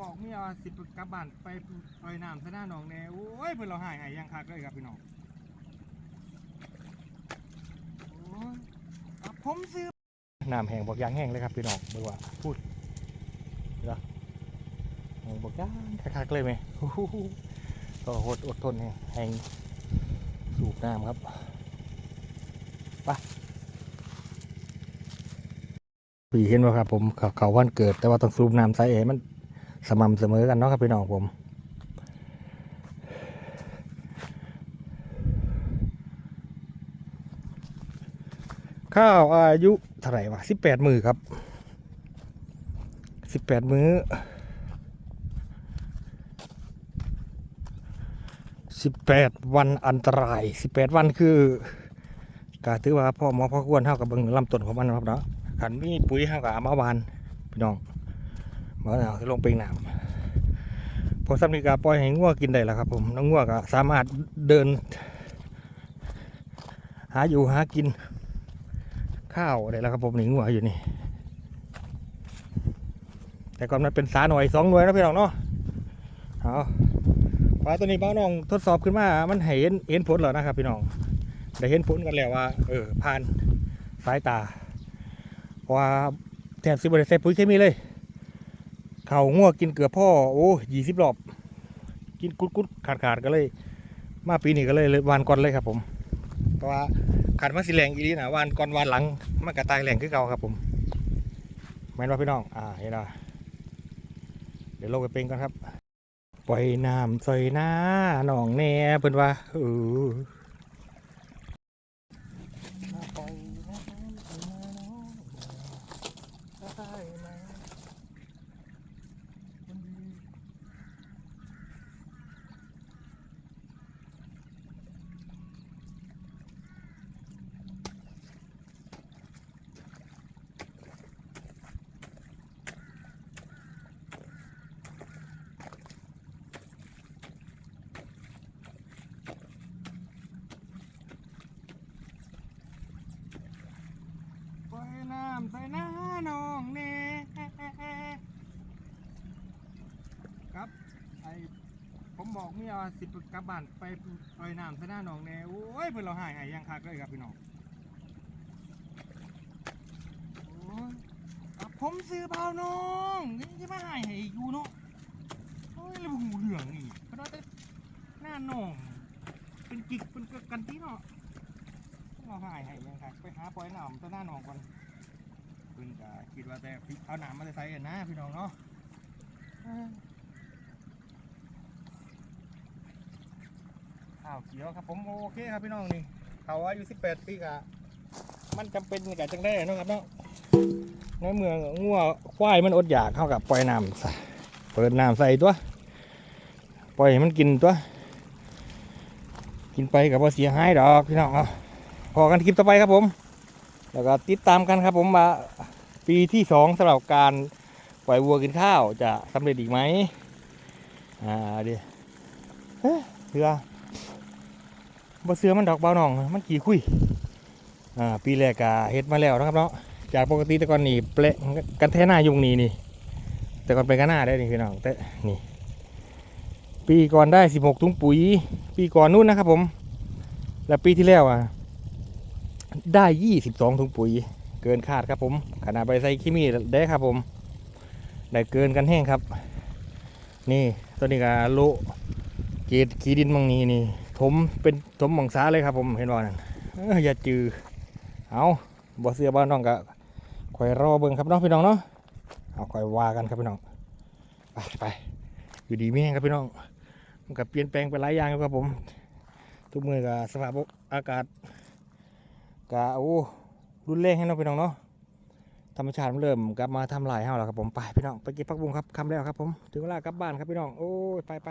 บอกเมียว่าสิไปกลับบ้านไปปล่อยน้ำซะหน้าหนองแน่โอ้ยเพิ่อนเราหายหายยังคักเลยครับพี่น้องโอ้ยอะผมซื้อน้ำแห้งบอกยางแห้งเลยครับพี่น้องเบิ่ว่าพูดเหรอแห้งบอกยางคักๆเลยไหมโอ้โหก็อดอดทนแห้งแห้งสูบน้ำครับไปปีเห็นว่าครับผมเขาเขาวันเกิดแต่ว่าต้องสูบน้ำใส่ให้มัน สม่ำเสมอกันเนาะครับพี่น้องผมข้าวอายุเท่าไหร่วะสิบแปดมือครับสิบแปดมือสิบแปดวันอันตรายสิบแปดวันคือกาถือว่าพ่อหมอพ่อควรเท่ากับเบิ่งลำต้นของมันนะครับเนาะขันมีปุ๋ยเท่ากับเอามาบานพี่น้อง มาเอาลงไปน้ำพอซ้ำนีกาปล่อยให้งัวกินได้แล้วครับ ผมน้องงัวก็สามารถเดิน หาอยู่หากิน ข้าวได้แล้วครับผมนี่งัวอยู่นี่ แต่ก่อนมันเป็นสาหน่วยสองหน่วยนะพี่น้องเนาะเอาปลาตัวนี้บ้าน้องทดสอบขึ้นมา มันเห็นเห็นผลแล้วนะครับ พี่น้องได้เห็นผลกันแล้วว่า เออผ่านสายตา เพราะว่าแทบสิบริใส่ปุ๋ยเคมีเลย เขาง่วกินเกือบพ่อโอ้ยี่สิบรอบ กินกุดกุดขาดขาดๆก็เลย มาปีนี้ก็เลยเลยวานก่อนเลยครับผมเพราะว่าขาดมาสิแรงอีนีนะวานก่อนวานหลังมันกระตายแรงคือเก่าครับผมแม่นว่าพี่น้องอ่าเห็นแล้วเดี๋ยวลงไปเป็นก่อนครับปล่อยน้ำใส่หน้าหนองแน่เพิ่นว่าเออปล่อยน้ำใส่หน้าหนองได้ ยน้ำใส่หน้าน้องเน่ครับไอผมบอกเมียว่าสิไปกลับานไปปล่อยน้ำใส่หน้าน้องเน่โอ้ยเพิ่นเราหายหายยังคักเลยครับพี่น้องโอ้ยผมซื้อเบาน้องนี่จะมาหายให้อยู่เนาะโอ้ยแล้วหูเหลืองอีกเพราะว่าแต่หน้าน้องเป็นกิกเป็นกันที่เนาะ เราหายหายยังครับไปหาปล่อยน้ำตัวหน้าหนองก่อนเพิ่นก็คิดว่าแต่เอาหน้ำมาใส่กันนะพี่น้องเนาะข้าวเขียวครับผมโอเคครับพี่น้องนี่เขาอายุ18ปีกะมันจำเป็นกับจังได้เนาะครับเนาะในเมืองงัวควายมันอดอยากเข้ากับปล่อยน้ำใส่เปิดน้ำใส่ตัวปล่อยให้มันกินตัว กินไปกับว่าเสียหายดอกพี่น้องเนาะ พอกันคลิปต่อไปครับผม แล้วก็ติดตามกันครับผมว่าปีที่สองสำหรับการปล่อยวัวกินข้าวจะสำเร็จอีกไหมอ่าเดี๋ยวเสือบ่เสือมันดอกเบาหน่อง มันกี่คุยอ่าปีแรกก็เฮ็ดมาแล้วนะครับเนาะจากปกติแต่ก่อนนี่เปละกันแท่หน้ายุงนี่นี่ แต่ก่อนไปกันหน้าได้นี่พี่น้องแต่นี่ ปีก่อนได้16ถุงปุ๋ย ปีก่อนนู้นนะครับผม แล้วปีที่แล้วอะ ได้ยี่สิบสองถุงปุ๋ย เกินคาดครับผม ขนาดไปใส่เคมีได้ครับผมได้เกินกันแห้งครับ นี่ตัวนี้ก็โลเกตขีดินมังนี้นี่ถมเป็นถมหมองสาเลยครับผมเห็นว่านั่นอย่าจือเอาบ่เสือบ้านน้องก็คอยรอเบิ่งครับน้องพี่น้องเนาะเอาคอยว่ากันครับพี่น้องไปไปอยู่ดีไม่แห้งครับพี่น้องมันก็เปลี่ยนแปลงไปหลายอย่างครับผม ทุกมือกับสภาพอากาศ กะโอ้รุนแรงให้น้องพี่น้องเนาะธรรมชาติมันเริ่มกลับมาทำลายเฮาแล้วครับผมไปพี่น้องไปเก็บผักบุ้งครับคำแล้วครับผมถึงเวลากลับบ้านครับพี่น้องโอ้ยไปไป